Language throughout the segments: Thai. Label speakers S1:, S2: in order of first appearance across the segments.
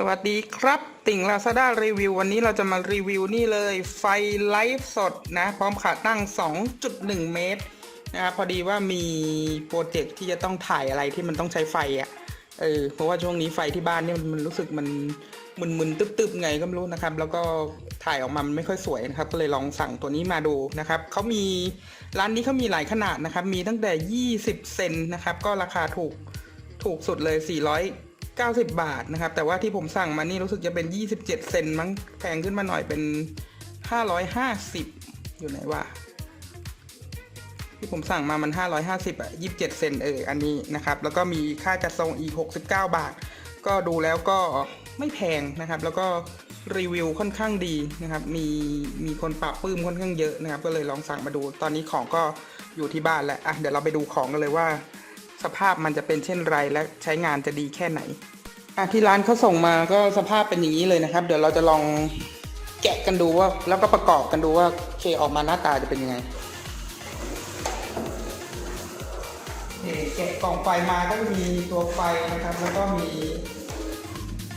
S1: สวัสดีครับ ติ่ง Lazada รีวิว วันนี้เราจะมารีวิวนี่เลย ไฟไลฟ์สดนะ พร้อมขาตั้ง 2.1 เมตรนะครับพอดีว่ามีโปรเจกต์ที่จะต้องถ่ายอะไรที่มันต้องใช้ไฟอะ่ะเออเพราะว่าช่วงนี้ไฟที่บ้านเนี่ยมันรู้สึกมันมึนๆตึ๊บๆไงก็ไม่รู้นะครับ แล้วก็ถ่ายออกมามันไม่ค่อยสวยนะครับ ก็เลยลองสั่งตัวนี้มาดูนะครับเขามีร้านนี้เขามีหลายขนาดนะครับ มีตั้งแต่ 20 เซนนะครับ ก็ราคาถูกถูกสุดเลย 400 90 บาทนะครับ แต่ว่าที่ผมสั่งมานี่รู้สึกจะเป็น 27 เซนมั้งแพงขึ้นมาหน่อยเป็น 550 อยู่ไหนวะที่ผมสั่งมามัน 550อะ27 เซนเอออันนี้นะครับ แล้วก็มีค่าจัดส่งอีก 69 บาท ก็ดูแล้วก็ไม่แพงนะครับ แล้วก็รีวิวค่อนข้างดีนะครับ มีมีคนปรับปื้มค่อนข้างเยอะนะครับ ก็เลยลองสั่งมาดู ตอนนี้ของก็อยู่ที่บ้านแล้วอะเดี๋ยวเราไปดูของกันเลยว่า สภาพมันจะเป็นเช่นไรและใช้งานจะดีแค่ไหน อะที่ร้านเขาส่งมาก็สภาพเป็นอย่างนี้เลยนะครับ เดี๋ยวเราจะลองแกะกันดูว่าแล้วก็ประกอบกันดูว่าเคออกมาหน้าตาจะเป็นยังไงโอเคแกะกล่องไฟมาก็มีตัวไฟนะครับ แล้วก็มี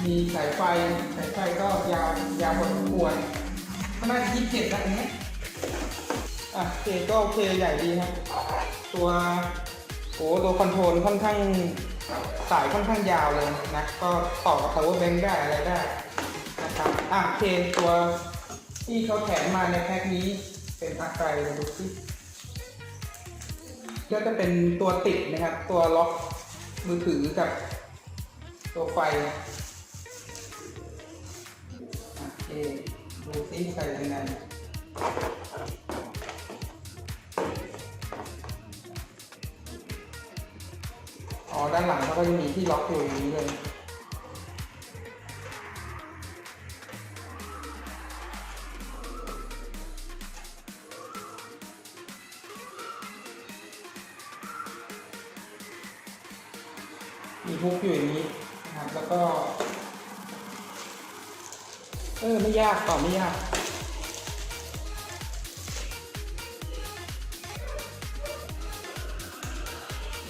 S1: มีสายไฟสายไฟก็ยาวยาวพอสมควรก็น่าจะยี่สิบเจ็ดนะอันเนี้ยอะเคก็โอเคใหญ่ดีครับตัวโอ้ตัวคอนโทรลค่อนข้าง สายค่อนข้างยาวเลยนะ ก็ต่อกับ power bank ได้อะไรได้นะครับอะเคตัวที่เขาแถมมาในแพ็คนี้เป็นอะไรเราดูสิก็จะเป็นตัวติดนะครับ ตัวล็อกมือถือกับตัวไฟโอเคดูซิใส่ยังไง อ๋อด้านหลังเขาก็จะมีที่ล็อกอยู่อย่างนี้เลยมีฮุกอยู่อย่างนี้นะครับแล้วก็ เออ ไม่ยากต่อไม่ยาก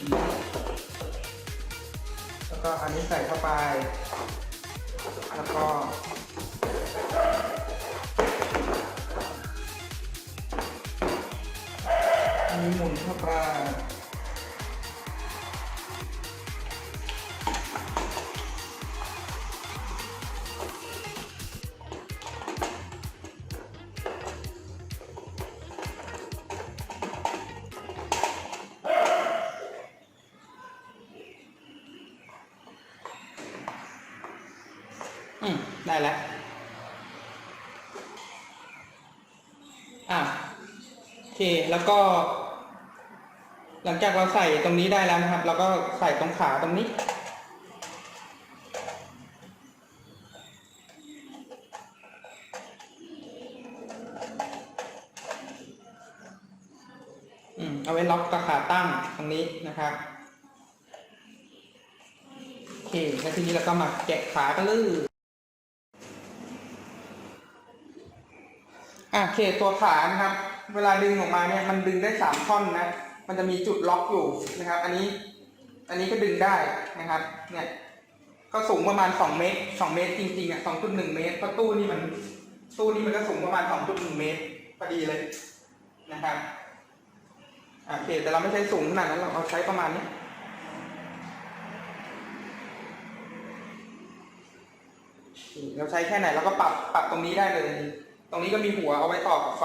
S1: แล้ว ก็อันนี้ใส่เข้าไป แล้วก็อันนี้หมุนเข้าไป ได้แล้วอะโอเคแล้วก็ หลังจากเราใส่ตรงนี้ได้แล้วนะครับ เราก็ใส่ตรงขาตรงนี้อืมเอาไว้ล็อกกับขาตั้งตรงนี้นะครับโอเคแล้วทีนี้เราก็มาแกะขากันเลย อะโอเคตัวขานะครับ เวลาดึงออกมาเนี่ยมันดึงได้สามท่อนนะ มันจะมีจุดล็อกอยู่นะครับ อันนี้ อันนี้ก็ดึงได้นะครับ เนี่ย ก็สูงประมาณสองเมตรสองเมตรจริงๆอะสองจุดหนึ่งเมตรเพระตู้นี่มัน ตู้นี้มันก็สูงประมาณสองจุดหนึ่งเมตรพอดีเลยนะครับอะโอเคแต่เราไม่ใช้สูงขนาดนั้นเราเอาใช้ประมาณนี้เราใช้แค่ไหนเราก็ปรับปรับตรงนี้ได้เลย ตรงนี้ก็มีหัวเอาไว้ต่อกับไฟ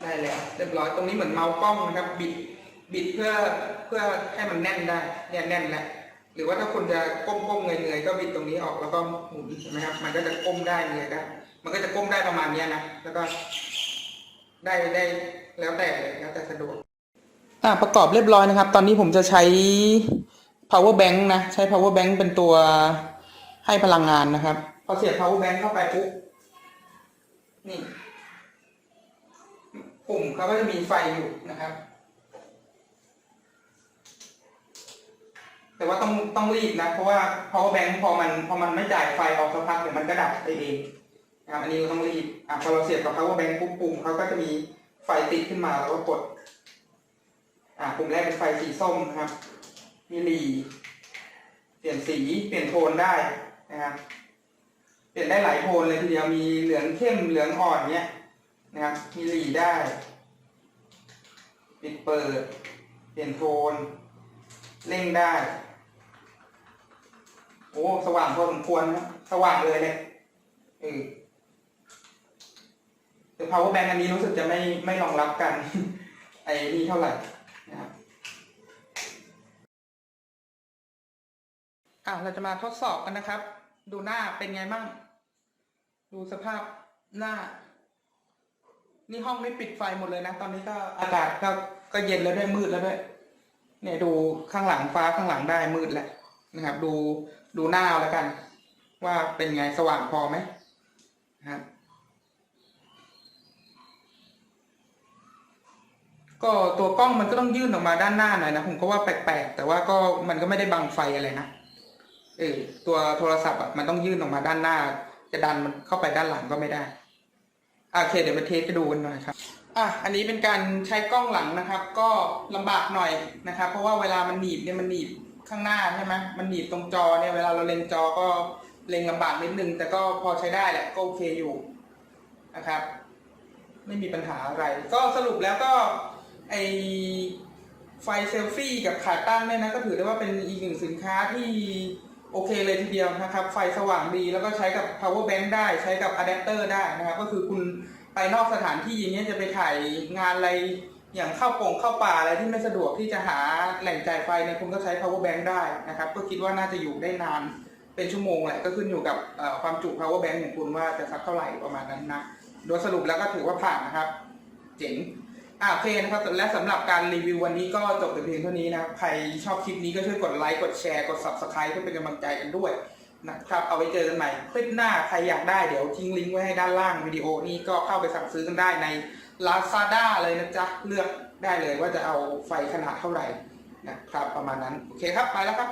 S1: ได้แล้วเรียบร้อยตรงนี้เหมือนเมาส์กล้องนะครับ บิดบิดเพื่อเพื่อให้มันแน่นได้เนี่ยแน่นแล้วหรือว่าถ้าคุณจะก้มๆเงยๆก็บิดตรงนี้ออกแล้วก็หมุนใช่ไหมครับมันก็จะก้มได้เงยได้มันก็จะก้มได้ประมาณเนี้ยนะแล้วก็ได้ได้แล้วแต่เลยแล้วแต่สะดวกอ่าประกอบเรียบร้อยนะครับ ตอนนี้ผมจะใช้ power bank นะ ใช้ power bank เป็นตัวให้พลังงานนะครับ พอเสียบ power bank เข้าไปปุ๊บ นี่ ปุ่มเขาก็จะมีไฟอยู่นะครับ แต่ว่าต้องต้องรีบนะ เพราะว่า power bank พอมันพอมันไม่จ่ายไฟออกสักพักเดี๋ยวมันก็ดับไปเองนะครับ อันนี้เราต้องรีบ อะพอเราเสียบกับ power bank ปุ๊บปุ่มเขาก็จะมีไฟติดขึ้นมาแล้วก็กด อะอ่ากลุ่มแรกเป็นไฟสีส้มนะครับ มีหลีเปลี่ยนสีเปลี่ยนโทนได้นะครับเปลี่ยนได้หลายโทนเลยทีเดียวมีเหลืองเข้มเหลืองอ่อนเนี้ยนะครับมีหลีได้ ปิดเปิด เปลี่ยนโทนเร่งได้ โอ้สว่างพอสมควรนะสว่างเลยเนี่ยเออแต่ power bank อันนี้รู้สึกจะไม่ไม่รองรับกัน ไอ้นี่เท่าไหร่ อะเราจะมาทดสอบกันนะครับ ดูหน้าเป็นไงบ้าง ดูสภาพหน้า นี่ห้องไม่ปิดไฟหมดเลยนะ ตอนนี้ก็อากาศก็ก็เย็นแล้วด้วยมืดแล้วด้วย เนี่ยดูข้างหลังฟ้าข้างหลังได้มืดแหละนะครับ ดูดูหน้าเอาแล้วกัน ว่าเป็นไงสว่างพอไหมนะครับก็ตัวกล้องมันก็ต้องยื่นออกมาด้านหน้าหน่อยนะผมก็ว่าแปลกๆ แต่ว่าก็มันก็ไม่ได้บังไฟอะไรนะ เออตัวโทรศัพท์อะมันต้องยื่นออกมาด้านหน้า จะดันมันเข้าไปด้านหลังก็ไม่ได้โอเคเดี๋ยวมาเทสจะดูกันหน่อยครับอะอันนี้เป็นการใช้กล้องหลังนะครับ ก็ลำบากหน่อยนะครับ เพราะว่าเวลามันหนีบเนี่ยมันหนีบข้างหน้าใช่ไหมมันหนีบตรงจอเนี่ยเวลาเราเล็งจอก็เล็งลำบากนิดนึง แต่ก็พอใช้ได้แหละก็โอเคอยู่นะครับ ไม่มีปัญหาอะไร ก็สรุปแล้วก็ไอไฟเซลฟี่กับขาตั้งเนี่ยนะก็ถือได้ว่าเป็นอีกหนึ่งสินค้าที่ โอเคเลยทีเดียวนะครับ ไฟสว่างดีแล้วก็ใช้กับ power bank ได้ใช้กับอะแดปเตอร์ได้นะครับ ก็คือคุณไปนอกสถานที่อย่างเงี้ยจะไปถ่ายงานอะไรอย่างเข้าโป่งเข้าป่าอะไรที่ไม่สะดวกที่จะหาแหล่งจ่ายไฟเนี่ยคุณก็ใช้ power bank ได้นะครับ ก็คิดว่าน่าจะอยู่ได้นานเป็นชั่วโมงแหละก็ขึ้นอยู่กับความจุ power bank ของคุณว่าจะสักเท่าไหร่ประมาณนั้นนะโดยสรุปแล้วก็ถือว่าผ่านนะครับ เจ๋ง อ่าโอเคนะครับและสำหรับการรีวิววันนี้ก็จบแต่เพียงเท่านี้นะครับใครชอบคลิปนี้ก็ช่วยกดไลค์กดแชร์กด subscribe เพื่อเป็นกำลังใจกันด้วยนะครับเอาไว้เจอกันใหม่คลิปหน้าใครอยากได้เดี๋ยวทิ้งลิงก์ไว้ให้ด้านล่างวิดีโอนี้ก็เข้าไปสั่งซื้อกันได้ใน Lazada เลยนะจ๊ะเลือกได้เลยว่าจะเอาไฟขนาดเท่าไหร่นะครับประมาณนั้นโอเคครับไปแล้วครับ